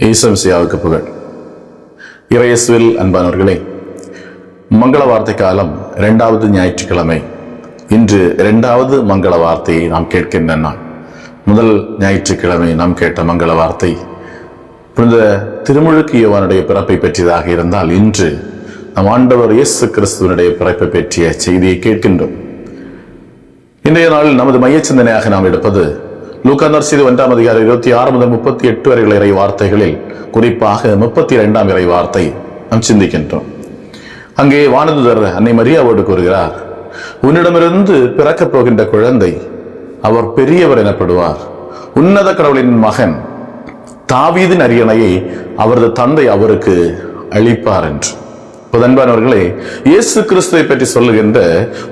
ஈசம்சியாவுக்கு புகழ் இறையஸ்வில் அன்பானவர்களே மங்கள வார்த்தை காலம் இரண்டாவது ஞாயிற்றுக்கிழமை இன்று இரண்டாவது மங்கள வார்த்தையை நாம் கேட்கின்ற நாள் முதல் ஞாயிற்றுக்கிழமை நாம் கேட்ட மங்கள வார்த்தை புனித திருமுழுக்கு யோவானுடைய பிறப்பை பற்றியதாக இருந்தால் இன்று நம் ஆண்டவர் இயேசு கிறிஸ்துவனுடைய பிறப்பை பற்றிய செய்தியை கேட்கின்றோம் இன்றைய நாளில் நமது மைய சிந்தனையாக நாம் எடுப்பது லூக்காந்தர் செய்து ஒன்றாம் அதிகாரம் இருபத்தி ஆறு முதல் முப்பத்தி எட்டு வரை இறை வார்த்தைகளில் குறிப்பாக முப்பத்தி இரண்டாம் இறை வார்த்தை நாம் சிந்திக்கின்றோம். அங்கே வானதுதர் அன்னை மரியாவோடு கூறுகிறார் உன்னிடமிருந்து பிறக்கப் போகின்ற குழந்தை அவர் பெரியவர் எனப்படுவார். உன்னத கடவுளின் மகன் தாவீதின் அரியணையை அவரது தந்தை அவருக்கு அளிப்பார் என்று. அன்பானவர்களே இயேசு கிறிஸ்துவை பற்றி சொல்லுகின்ற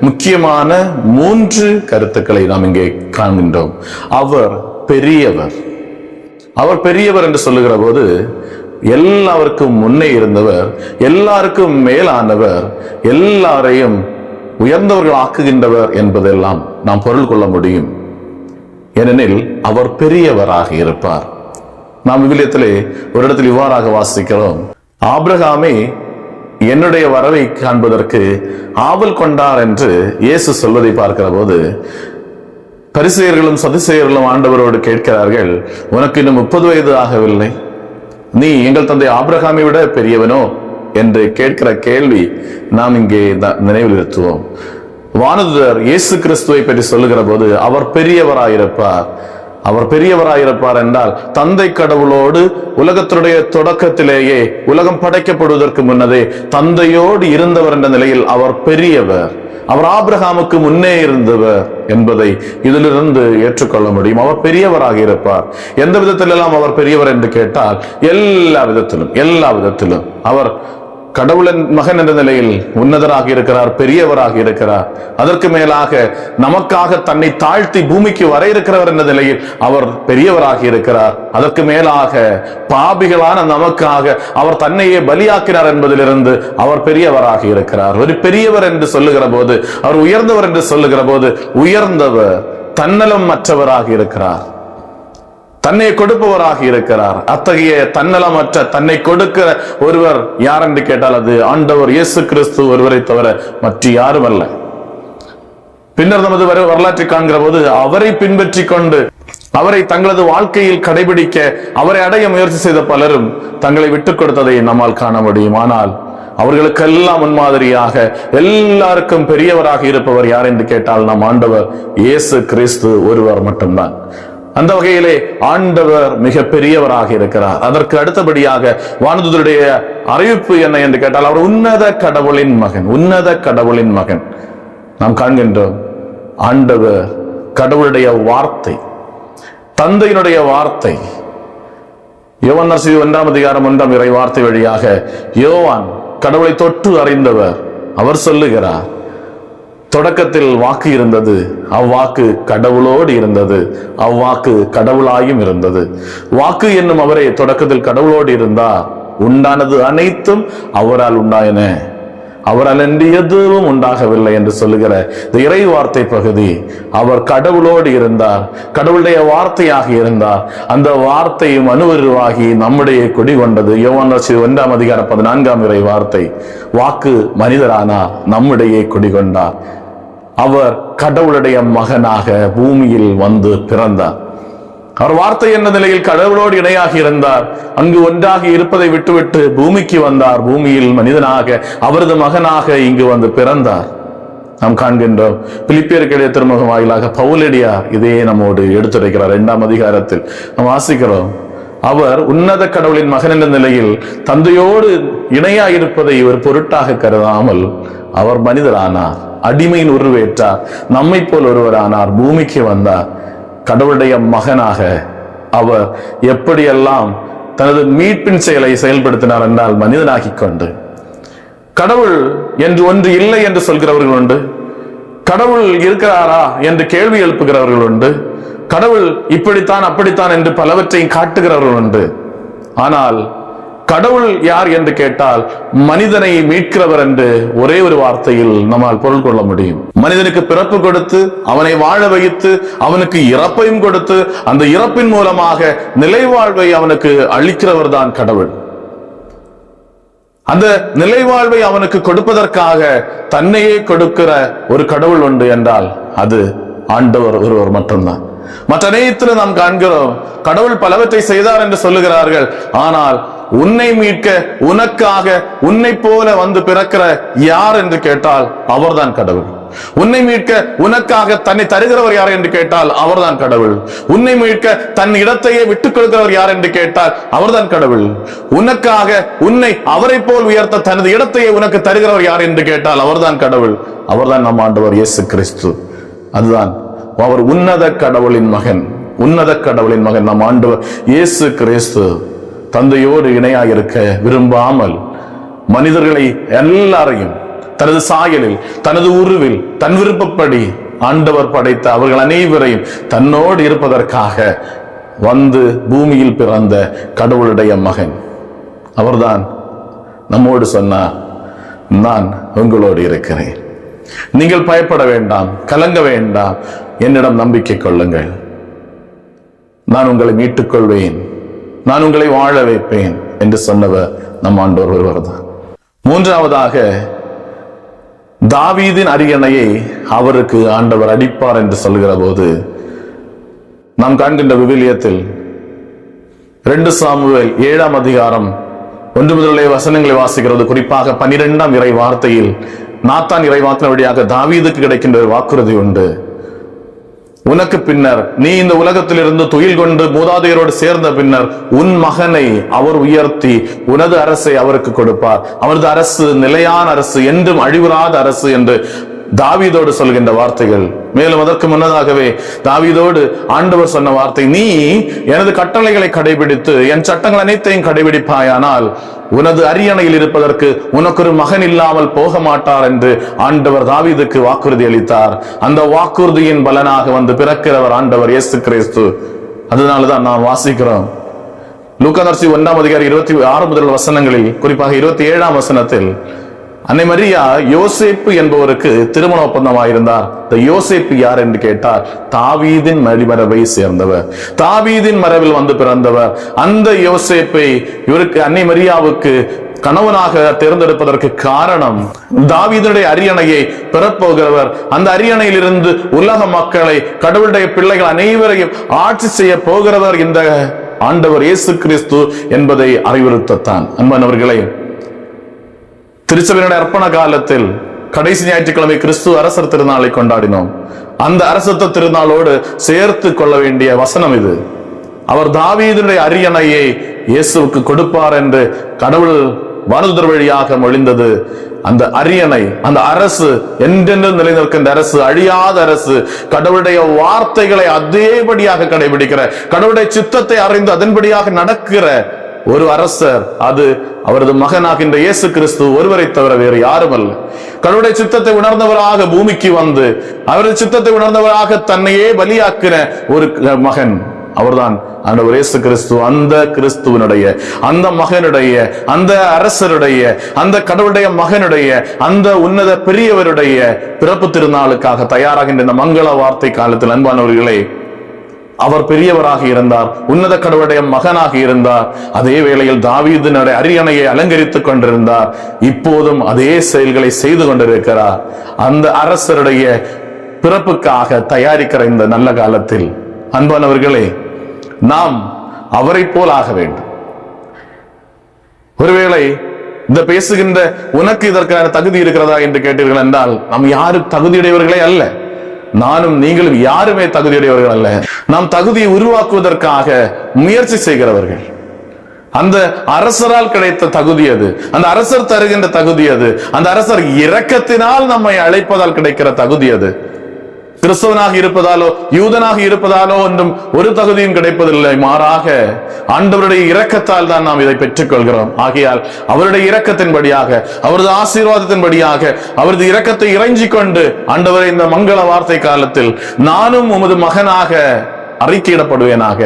முக்கியமான மூன்று கருத்துக்களை நாம் இங்கே காண்கின்றோம். அவர் பெரியவர். அவர் பெரியவர் என்று சொல்லுகிற போது எல்லாருக்கும் முன்னே இருந்தவர் எல்லாருக்கும் மேலானவர் எல்லாரையும் உயர்ந்தவர்கள் ஆக்குகின்றவர் என்பதெல்லாம் நாம் பொருள் கொள்ள முடியும். ஏனெனில் அவர் பெரியவராக இருப்பார். நாம் விவிலியத்திலே ஒரு இடத்தில் இவ்வாறாக வாசிக்கிறோம். ஆப்ரஹாமே என்னுடைய வரவை காண்பதற்கு ஆவல் கொண்டார் என்று இயேசு சொல்வதை பார்க்கிற போது பரிசெயர்களும் சதிசெயர்களும் ஆண்டவரோடு கேட்கிறார்கள் உனக்கு இன்னும் முப்பது வயது ஆகவில்லை. நீ எங்கள் தந்தை ஆபிரகாமை விட பெரியவனோ? என்று கேட்கிற கேள்வி நாம் இங்கே நினைவில் இருத்துவோம் வானதுதர் இயேசு கிறிஸ்துவை பற்றி சொல்லுகிற போது அவர் பெரியவராயிருப்பார். அவர் பெரியவராயிருப்பார் என்றால் தந்தை கடவுளோடு உலகத்தினுடைய தொடக்கத்திலேயே உலகம் படைக்கப்படுவதற்கு முன்னதே தந்தையோடு இருந்தவர் என்ற நிலையில் அவர் பெரியவர். அவர் ஆபிரகாமுக்கு முன்னே இருந்தவர் என்பதை இதிலிருந்து ஏற்றுக்கொள்ள முடியும். அவர் பெரியவராக இருப்பார் எந்த விதத்திலெல்லாம் அவர் பெரியவர் என்று கேட்டால் எல்லா விதத்திலும் எல்லா விதத்திலும். அவர் கடவுளின் மகன் என்ற நிலையில் உன்னதராக இருக்கிறார் பெரியவராக இருக்கிறார். அதற்கு மேலாக நமக்காக தன்னை தாழ்த்தி பூமிக்கு வர இருக்கிறவர் என்ற நிலையில் அவர் பெரியவராக இருக்கிறார். அதற்கு மேலாக பாபிகளான நமக்காக அவர் தன்னையே பலியாக்கினார் என்பதிலிருந்து அவர் பெரியவராக இருக்கிறார். ஒரு பெரியவர் என்று சொல்லுகிற போது அவர் உயர்ந்தவர் என்று சொல்லுகிற போது உயர்ந்தவர் தன்னலம் மற்றவராக இருக்கிறார். தன்னை கொடுப்பவராக இருக்கிறார். அத்தகைய தன்னலமற்ற தன்னை கொடுக்கிற ஒருவர் யார் என்று கேட்டால் அது ஆண்டவர் இயேசு கிறிஸ்து ஒருவரை தவிர மற்ற யாரும் அல்ல பின்னர் நமது வர- வரலாற்றை காண்கிற போது அவரை பின்பற்றி கொண்டு அவரை தங்களது வாழ்க்கையில் கடைபிடிக்க அவரை அடைய முயற்சி செய்த பலரும் தங்களை விட்டுக் கொடுத்ததை நம்மால் காண முடியும். ஆனால் அவர்களுக்கெல்லாம் முன்மாதிரியாக எல்லாருக்கும் பெரியவராக இருப்பவர் யார் என்று கேட்டால் நம் ஆண்டவர் இயேசு கிறிஸ்து ஒருவர் மட்டும்தான். அந்த வகையிலே ஆண்டவர் மிக பெரியவராக இருக்கிறார். அதற்கு அடுத்தபடியாக வானதுடைய அறிவிப்பு என்ன என்று கேட்டால் அவர் உன்னத கடவுளின் மகன் உன்னத கடவுளின் மகன். நாம் காண்கின்றோம் ஆண்டவர் கடவுளுடைய வார்த்தை தந்தையினுடைய வார்த்தை யோவான் நரசி ஒன்றாம் அதிகாரம் ஒன்றாம் இறை வார்த்தை வழியாக யோவான் கடவுளை தொட்டு அறிந்தவர் அவர் சொல்லுகிறார் தொடக்கத்தில் வாக்கு இருந்தது. அவ்வாக்கு கடவுளோடு இருந்தது. அவ்வாக்கு கடவுளாயும் இருந்தது. வாக்கு என்னும் அவரே தொடக்கத்தில் கடவுளோடு இருந்தா உண்டானது அனைத்தும் அவரால் உண்டாயின. அவரால் என்று எதுவும் உண்டாகவில்லை என்று சொல்லுகிற இந்த இறை வார்த்தை பகுதி அவர் கடவுளோடு இருந்தார். கடவுளுடைய வார்த்தையாக இருந்தார். அந்த வார்த்தையும் அணுவருவாகி நம்முடைய குடி கொண்டது. யோவான் ஒன்றாம் அதிகார பதினான்காம் இறை வார்த்தை. வாக்கு மனிதரானார் நம்முடைய குடிகொண்டார் அவர் கடவுளுடைய மகனாக பூமியில் வந்து பிறந்தார். அவர் வார்த்தை என்ற நிலையில் கடவுளோடு இணையாக இருந்தார்? அங்கு ஒன்றாக இருப்பதை விட்டுவிட்டு பூமிக்கு வந்தார். பூமியில் மனிதனாக அவரது மகனாக இங்கு வந்து பிறந்தார். நாம் காண்கின்றோம் பிலிப்பியருக்கிடையே திருமுகம் வாயிலாக பவுலடியார் இதே நம்மோடு எடுத்துரைக்கிறார் இரண்டாம் அதிகாரத்தில். நாம் வாசிக்கிறோம் அவர் உன்னத கடவுளின் மகன் என்ற நிலையில் தந்தையோடு இணையாக இருப்பதை ஒரு பொருட்டாக கருதாமல் அவர் மனிதரானார். அடிமையின் உருவேற்றார் நம்மை போல் ஒருவரானார் பூமிக்கு வந்தார். கடவுளுடைய மகனாக அவர் எப்படியெல்லாம் தனது மீட்பின் செயலை செயல்படுத்தினார் என்றால் மனிதனாகிக் கொண்டு. கடவுள் என்று ஒன்று இல்லை என்று சொல்கிறவர்கள் உண்டு. கடவுள் இருக்கிறாரா என்று கேள்வி எழுப்புகிறவர்கள் உண்டு. கடவுள் இப்படித்தான் அப்படித்தான் என்று பலவற்றையும் காட்டுகிறவர்கள் உண்டு. ஆனால் கடவுள் யார் என்று கேட்டால் மனிதனை மீட்கிறவர் என்று ஒரே ஒரு வார்த்தையில் நம்மால் பொருள் கொள்ள முடியும். மனிதனுக்கு பிறப்பு கொடுத்து அவனை வாழ வைத்து அவனுக்கு இறப்பையும் கொடுத்து அந்த இறப்பின் மூலமாக நிலைவாழ்வை அவனுக்கு அளிக்கிறவர் தான் கடவுள். அந்த நிலைவாழ்வை அவனுக்கு கொடுப்பதற்காக தன்னையே கொடுக்கிற ஒரு கடவுள் உண்டு என்றால் அது ஆண்டவர் ஒருவர் மட்டும்தான். மற்ற நேயத்தில் நாம் காண்கிறோம் கடவுள் பலவற்றை செய்தார் என்று சொல்லுகிறார்கள் ஆனால் உன்னை மீட்க உனக்காக உன்னை போல வந்து பிறக்கிற யார் என்று கேட்டால் அவர்தான் கடவுள். உன்னை மீட்க உனக்காக தன்னை தருகிறவர் யார் என்று கேட்டால் அவர்தான் கடவுள். உன்னை மீட்க தன் இடத்தையே விட்டுக் கொடுக்கிறவர் யார் என்று கேட்டால் அவர்தான் கடவுள். உனக்காக உன்னை அவரை போல் உயர்த்த தனது இடத்தையே உனக்கு தருகிறவர் யார் என்று கேட்டால் அவர்தான் கடவுள். அவர்தான் நம் ஆண்டவர் இயேசு கிறிஸ்து. அதுதான் அவர் உன்னத கடவுளின் மகன் உன்னத கடவுளின் மகன் நம் ஆண்டவர் இயேசு கிறிஸ்து. தந்தையோடு இணையாக இருக்க விரும்பாமல் மனிதர்களை எல்லாரையும் தனது சாயலில் தனது உருவில் தன் விருப்பப்படி ஆண்டவர் படைத்த அவர்கள் அனைவரையும் தன்னோடு இருப்பதற்காக வந்து பூமியில் பிறந்த கடவுளுடைய மகன். அவர்தான் நம்மோடு சொன்னார் நான் உங்களோடு இருக்கிறேன். நீங்கள் பயப்பட வேண்டாம் கலங்க வேண்டாம். என்னிடம் நம்பிக்கை கொள்ளுங்கள். நான் உங்களை மீட்டுக்கொள்வேன். நான் உங்களை வாழ வைப்பேன் என்று சொன்னவர் நம் ஆண்டோர் ஒருவர் தான் மூன்றாவதாக தாவீதின் அரியணையை அவருக்கு ஆண்டவர் அடிப்பார் என்று சொல்கிற போது நாம் காண்கின்ற விவிலியத்தில் ரெண்டு சாமுவேல் ஏழாம் அதிகாரம் ஒன்று முதலே வசனங்களை வாசிக்கிறது. குறிப்பாக பனிரெண்டாம் இறை வார்த்தையில் நாத்தான் இறை வார்த்தை வழியாக தாவீதுக்கு கிடைக்கின்ற ஒரு வாக்குறுதி உண்டு. உனக்கு பின்னர் நீ இந்த உலகத்திலிருந்து துயில் கொண்டு மூதாதையரோடு சேர்ந்த பின்னர் உன் மகனை அவர் உயர்த்தி உனது அரசை அவருக்கு கொடுப்பார். அவரது அரசு நிலையான அரசு என்றும் அழிவுறாத அரசு என்று தாவீதோடு சொல்கின்ற வார்த்தைகள். மேலும் அதற்கு முன்னதாகவே தாவீதோடு ஆண்டவர் சொன்ன வார்த்தை நீ எனது கட்டளைகளை கடைபிடித்து என் சட்டங்கள் அனைத்தையும் கடைபிடிப்பாயானால் உனது அரியணையில் இருப்பதற்கு உனக்கு ஒரு மகன் இல்லாமல் போக மாட்டார் என்று ஆண்டவர் தாவீதுக்கு வாக்குறுதி அளித்தார். அந்த வாக்குறுதியின் பலனாக வந்து பிறக்கிறவர் ஆண்டவர் இயேசு கிறிஸ்து. அதனாலதான் நாம் வாசிக்கிறோம். லூக்கதர்சி ஒன்றாம் அதிகாரி இருபத்தி ஆறு முதல் வசனங்களில் குறிப்பாக இருபத்தி ஏழாம் வசனத்தில் அன்னை மரியா யோசேப்பு என்பவருக்கு திருமண ஒப்பந்தமாயிருந்தார். இந்த யோசேப்பு யார் என்று கேட்டார். தாவீதின் மடிமரபை சேர்ந்தவர். தாவீதின் மரபில் வந்து பிறந்தவர். அந்த யோசேப்பை இவருக்கு அன்னை மரியாவுக்கு கணவனாக தேர்ந்தெடுப்பதற்கு காரணம் தாவீதனுடைய அரியணையை பெறப்போகிறவர். அந்த அரியணையில் இருந்து உலக மக்களை கடவுளுடைய பிள்ளைகள் அனைவரையும் ஆட்சி செய்ய போகிறவர் இந்த ஆண்டவர் இயேசு கிறிஸ்து என்பதை அறிவுறுத்தத்தான். அன்பானவர்களே திருச்சபையினுடைய அர்ப்பண காலத்தில் கடைசி ஞாயிற்றுக்கிழமை கிறிஸ்து அரசர் திருநாளை கொண்டாடினோம். அந்த அரசத்த திருநாளோடு சேர்த்து கொள்ள வேண்டிய வசனம் இது. அவர் தாவீதுடைய அரியணையை இயேசுவுக்கு கொடுப்பார் என்று கடவுள் வானதுதர் வழியாக மொழிந்தது. அந்த அரியணை அந்த அரசு என்றென்றும் நிலைநிற்கின்ற அரசு அழியாத அரசு கடவுளுடைய வார்த்தைகளை அதேபடியாக கடைபிடிக்கிற கடவுளுடைய சித்தத்தை அறிந்து அதன்படியாக நடக்கிற ஒரு அரசர் அது அவரது மகனாகின்ற இயேசு கிறிஸ்து ஒருவரை தவிர வேறு யாரும் அல்ல கடவுளுடைய சித்தத்தை உணர்ந்தவராக பூமிக்கு வந்து அவரது சித்தத்தை உணர்ந்தவராக தன்னையே பலியாக்கின ஒரு மகன் அவர்தான் ஆண்டவர் இயேசு கிறிஸ்து. அந்த கிறிஸ்துவனுடைய அந்த மகனுடைய அந்த அரசருடைய அந்த கடவுளுடைய மகனுடைய அந்த உன்னத பெரியவருடைய பிறப்பு திருநாளுக்காக தயாராகின்ற இந்த மங்கள வார்த்தை காலத்தில் அன்பானவர்களே அவர் பெரியவராக இருந்தார் உன்னத கடவுளுடைய மகனாக இருந்தார். அதே வேளையில் தாவீதினுடைய அரியணையை அலங்கரித்துக் கொண்டிருந்தார். இப்போதும் அதே செயல்களை செய்து கொண்டிருக்கிறார். அந்த அரசருடைய பிறப்புக்காக தயாரிக்கிற இந்த நல்ல காலத்தில் அன்பானவர்களே நாம் அவரை போல் ஆக வேண்டும். ஒருவேளை இந்த பேசுகின்ற உனக்கு இதற்கான தகுதி இருக்கிறதா என்று கேட்டீர்கள் என்றால் நாம் யாரும் தகுதியுடையவர்களே அல்ல. நானும் நீங்களும் யாருமே தகுதியுடையவர்கள் அல்ல. நாம் தகுதியை உருவாக்குவதற்காக முயற்சி செய்கிறவர்கள். அந்த அரசரால் கிடைத்த தகுதி அது. அந்த அரசர் தருகின்ற தகுதி அது. அந்த அரசர் இரக்கத்தினால் நம்மை அழைப்பதால் கிடைக்கிற தகுதி அது. கிறிஸ்தவனாக இருப்பதாலோ யூதனாக இருப்பதாலோ ஒன்றும் ஒரு தகுதியும் கிடைப்பதில்லை. மாறாக ஆண்டவருடைய இரக்கத்தால் தான் நாம் இதை பெற்றுக்கொள்கிறோம். ஆகையால் அவருடைய இரக்கத்தின்படியாக அவரது ஆசீர்வாதத்தின்படியாக அவரது இரக்கத்தை இறைஞ்சி கொண்டு ஆண்டவரை இந்த மங்கள வார்த்தை காலத்தில் நானும் உமது மகனாக அறிக்கையிடப்படுவேனாக.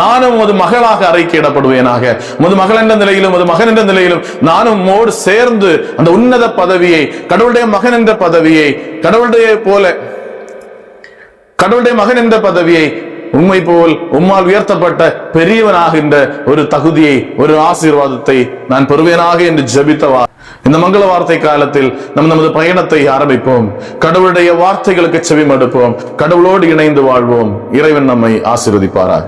நானும் உமது மகளாக அறிக்கையிடப்படுவேனாக. உமது மகள் என்ற நிலையிலும் ஒரு மகன் என்ற நிலையிலும் நானும் மோடு சேர்ந்து அந்த உன்னத பதவியை கடவுளுடைய மகன் என்ற பதவியை கடவுளுடைய போல கடவுளுடைய மகன் என்ற பதவியை உண்மை போல் உம்மால் உயர்த்தப்பட்ட பெரியவனாகின்ற ஒரு தகுதியை ஒரு ஆசீர்வாதத்தை நான் பெறுவேனாக என்று ஜெபித்தவா? இந்த மங்கள வார்த்தை காலத்தில் நம் நமது பயணத்தை ஆரம்பிப்போம். கடவுளுடைய வார்த்தைகளுக்கு செவிமடுப்போம். கடவுளோடு இணைந்து வாழ்வோம். இறைவன் நம்மை ஆசீர்வதிப்பாராக.